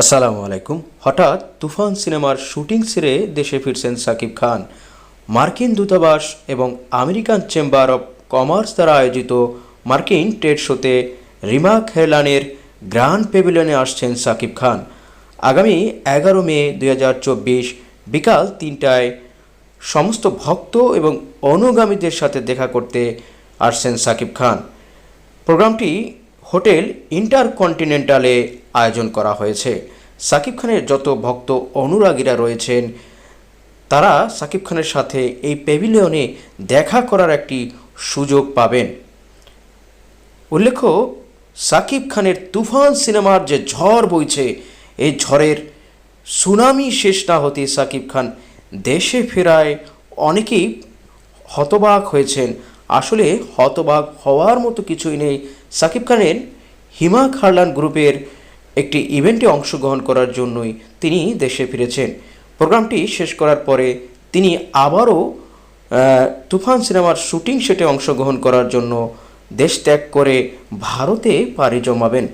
আসসালামু আলাইকুম। হঠাৎ তুফান সিনেমার শুটিং সেরে দেশে ফিরছেন সাকিব খান। মার্কিন দূতাবাস এবং আমেরিকান চেম্বার অব কমার্স দ্বারা আয়োজিত মার্কিন ট্রেড শোতে রিমা খেরলানের গ্র্যান্ড পেভিলিয়নে আসছেন সাকিব খান। আগামী এগারো মে দু হাজার চব্বিশ বিকাল তিনটায় সমস্ত ভক্ত এবং অনুগামীদের সাথে দেখা করতে আসছেন সাকিব খান। প্রোগ্রামটি হোটেল ইন্টারকন্টিনেন্টালে আয়োজন করা হয়েছে। সাকিব খানের যত ভক্ত অনুরাগীরা রয়েছেন, তারা সাকিব খানের সাথে এই প্যাভিলিয়নে দেখা করার একটি সুযোগ পাবেন। উল্লেখ্য, সাকিব খানের তুফান সিনেমার যে ঝড় বইছে, এই ঝড়ের সুনামি শেষ না হতে সাকিব খান দেশে ফেরায় অনেকেই হতবাক হয়েছেন আসলে হতবাক হওয়ার মতো কিছুই নেই। সাকিব খানের হিমা খারলান গ্রুপের একটি ইভেন্টে অংশগ্রহণ করার জন্যই তিনি দেশে ফিরেছেন। প্রোগ্রামটি শেষ করার পরে তিনি আবারও তুফান সিনেমার শুটিং সেটে অংশগ্রহণ করার জন্য দেশ ত্যাগ করে ভারতে পাড়ি জমাবেন।